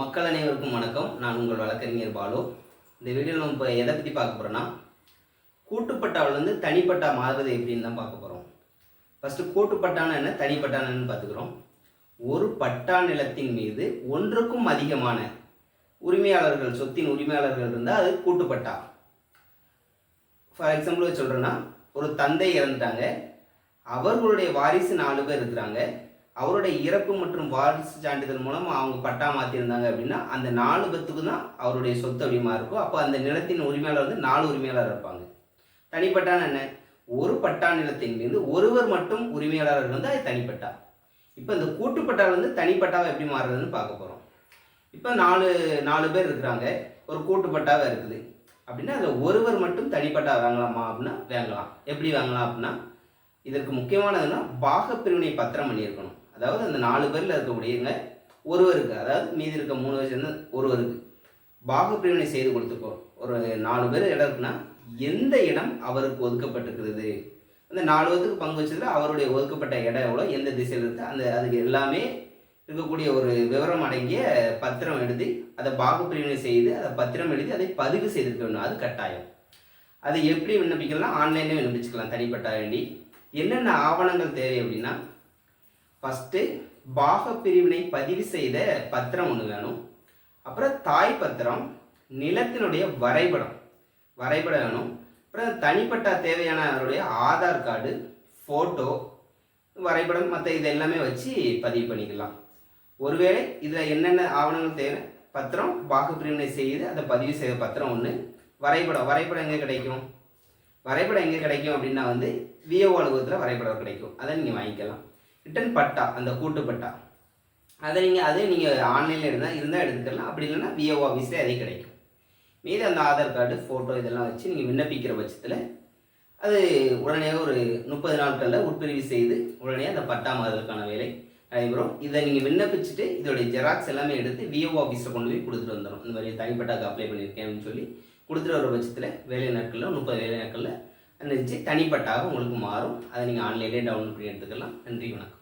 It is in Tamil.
மக்கள் அனைவருக்கும் வணக்கம். நான் உங்கள் வழக்கறிஞர் பாலு. இந்த வீடியோவில் நம்ம இப்போ எதை பற்றி பார்க்க போகிறோன்னா கூட்டுப்பட்டாவிலேருந்து தனிப்பட்டா மாறுறது எப்படின்னு தான் பார்க்க போகிறோம் ஃபஸ்ட்டு கூட்டுப்பட்டான என்ன? தனிப்பட்டானன்னு பார்த்துக்கிறோம். ஒரு பட்டா நிலத்தின் மீது ஒன்றுக்கும் அதிகமான உரிமையாளர்கள் சொத்தின் உரிமையாளர்கள் இருந்தால் அது கூட்டுப்பட்டா. ஃபார் எக்ஸாம்பிள் சொல்கிறேன்னா ஒரு தந்தை இறந்துட்டாங்க. அவர்களுடைய வாரிசு நாலு பேர் இருக்கிறாங்க. அவருடைய இறப்பு மற்றும் வாரிசு சான்றிதழ் மூலம் அவங்க பட்டா மாற்றிருந்தாங்க அப்படின்னா அந்த நாலு பத்துக்கு தான் அவருடைய சொத்து அப்படிமா இருக்கும் அப்போ அந்த நிலத்தின் உரிமையாளர் வந்து நாலு உரிமையாளர் இருப்பாங்க. தனிப்பட்டான என்ன? ஒரு பட்டா நிலத்தின் மீது ஒருவர் மட்டும் உரிமையாளர் வந்து அது தனிப்பட்டா. இப்போ இந்த கூட்டுப்பட்டா வந்து தனிப்பட்டாவை எப்படி மாறுறதுன்னு பார்க்க போகிறோம் இப்போ நாலு நாலு பேர் இருக்கிறாங்க. ஒரு கூட்டுப்பட்டாவை இருக்குது. அப்படின்னா அதில் ஒருவர் மட்டும் தனிப்பட்டா வாங்கலாமா அப்படின்னா வாங்கலாம். எப்படி வாங்கலாம் அப்படின்னா இதற்கு முக்கியமானதுன்னா பாகப்பிரிவினை பத்திரம் பண்ணியிருக்கணும். அதாவது அந்த நாலு பேரில் இருக்கக்கூடியவங்க ஒருவருக்கு அதாவது மீதி இருக்க மூணு பேர் சேர்ந்து ஒருவருக்கு. பாகப்பிரிவினை செய்து கொடுத்துக்கோ ஒரு நாலு பேர் இடம் இருக்குன்னா எந்த இடம் அவருக்கு ஒதுக்கப்பட்டிருக்கிறது? அந்த நாலு பேருக்கு பங்கு வச்சதில் அவருடைய ஒதுக்கப்பட்ட இடம் எவ்வளோ எந்த திசையில் இருக்குது அந்த அதுக்கு எல்லாமே இருக்கக்கூடிய ஒரு விவரம் அடங்கிய பத்திரம் எழுதி அதை பாகப்பிரிவினை செய்து அதை பத்திரம் எழுதி அதை பதிவு செய்திருக்க வேண்டும். அது கட்டாயம். அது எப்படி விண்ணப்பிக்கலாம்? ஆன்லைன்லேயே விண்ணப்பிச்சுக்கலாம் தனிப்பட்ட வேண்டி என்னென்ன ஆவணங்கள் தேவை அப்படின்னா ஃபஸ்ட்டு பாக பிரிவினை பதிவு செய்த பத்திரம் ஒன்று வேணும். அப்புறம் தாய் பத்திரம் நிலத்தினுடைய வரைபடம். வரைபடம் வேணும். அப்புறம் தனிப்பட்ட தேவையான அவருடைய ஆதார் கார்டு ஃபோட்டோ வரைபடம் மற்ற இது எல்லாமே வச்சு பதிவு பண்ணிக்கலாம். ஒருவேளை இதில் என்னென்ன ஆவணங்கள் தேவை? பத்திரம் பாகப்பிரிவினை செய்து அதை பதிவு செய்த பத்திரம் ஒன்று வரைபடம் வரைபடம் எங்கே கிடைக்கும்? வரைபடம் எங்கே கிடைக்கும் அப்படின்னா வந்து விஓ அலுவலகத்தில் வரைபடம் கிடைக்கும். அதை நீங்கள் வாங்கிக்கலாம். ரிட்டன் பட்டா அந்த கூட்டு பட்டா. அதை நீங்கள் அதே நீங்கள் ஆன்லைனில் இருந்தால் இருந்தால் எடுத்துக்கலாம். அப்படி இல்லைன்னா விஓ ஆஃபீஸ்லேயே அதே கிடைக்கும். மீது அந்த ஆதார் கார்டு ஃபோட்டோ இதெல்லாம் வச்சு நீங்கள் விண்ணப்பிக்கிற பட்சத்தில் அது உடனே ஒரு முப்பது நாட்களில் உட்பிரிவு செய்து உடனே அந்த பட்டா மாதலுக்கான வேலை நடைபெறும். இதை நீங்கள் விண்ணப்பிச்சுட்டு இதோடைய ஜெராக்ஸ் எல்லாமே எடுத்து விஓ ஆஃபீஸில் கொண்டு போய் கொடுத்துட்டு வந்துடும் இந்த மாதிரி தனிப்பட்டாக்கு அப்ளை பண்ணியிருக்கேன் அப்படின்னு சொல்லி கொடுத்துட்டு வர பட்சத்தில் வேலை நாட்களில் முப்பது வேலை நாட்களில் நினச்சி தனிப்பட்டாக உங்களுக்கு மாறும். அதை நீங்கள் ஆன்லைன்லேயே டவுன்லோட் பண்ணி எடுத்துக்கலாம். நன்றி வணக்கம்.